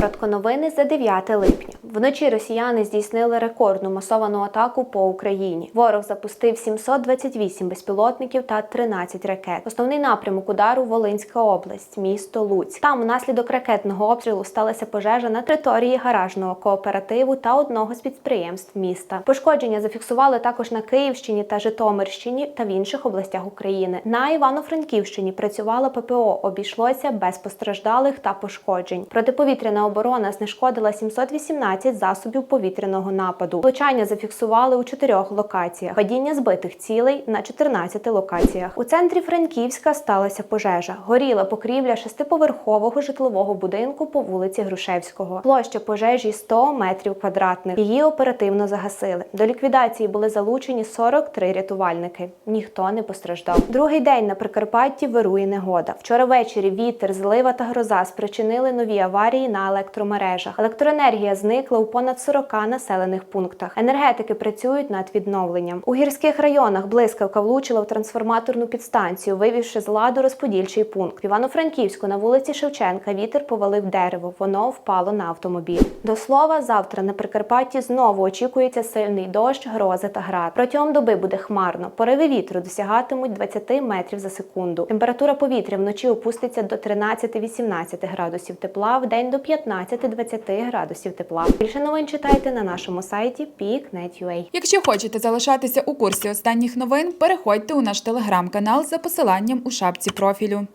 Коротко новини за 9 липня. Вночі росіяни здійснили рекордну масовану атаку по Україні. Ворог запустив 728 безпілотників та 13 ракет. Основний напрямок удару Волинська область, місто Луцьк. Там унаслідок ракетного обстрілу сталася пожежа на території гаражного кооперативу та одного з підприємств міста. Пошкодження зафіксували також на Київщині та Житомирщині та в інших областях України. На Івано-Франківщині працювала ППО. Обійшлося без постраждалих та пошкоджень. Протиповітряна оборона знешкодила 718 засобів повітряного нападу. Влучання зафіксували у чотирьох локаціях. Падіння збитих цілей на 14 локаціях. У центрі Франківська сталася пожежа. Горіла покрівля шестиповерхового житлового будинку по вулиці Грушевського. Площа пожежі 100 метрів квадратних. Її оперативно загасили. До ліквідації були залучені 43 рятувальники. Ніхто не постраждав. Другий день на Прикарпатті вирує негода. Вчора ввечері вітер, злива та гроза спричинили нові аварії на електромережах. Електроенергія зникла у понад 40 населених пунктах. Енергетики працюють над відновленням. У гірських районах блискавка влучила в трансформаторну підстанцію, вивівши з ладу розподільчий пункт. В Івано-Франківську на вулиці Шевченка вітер повалив дерево. Воно впало на автомобіль. До слова, завтра на Прикарпатті знову очікується сильний дощ, грози та град. Протягом доби буде хмарно. Пориви вітру досягатимуть 20 метрів за секунду. Температура повітря вночі опуститься до 13-18 градусів тепла, в день до 15-20 градусів тепла. Більше новин читайте на нашому сайті peak.net.ua. Якщо хочете залишатися у курсі останніх новин, переходьте у наш телеграм-канал за посиланням у шапці профілю.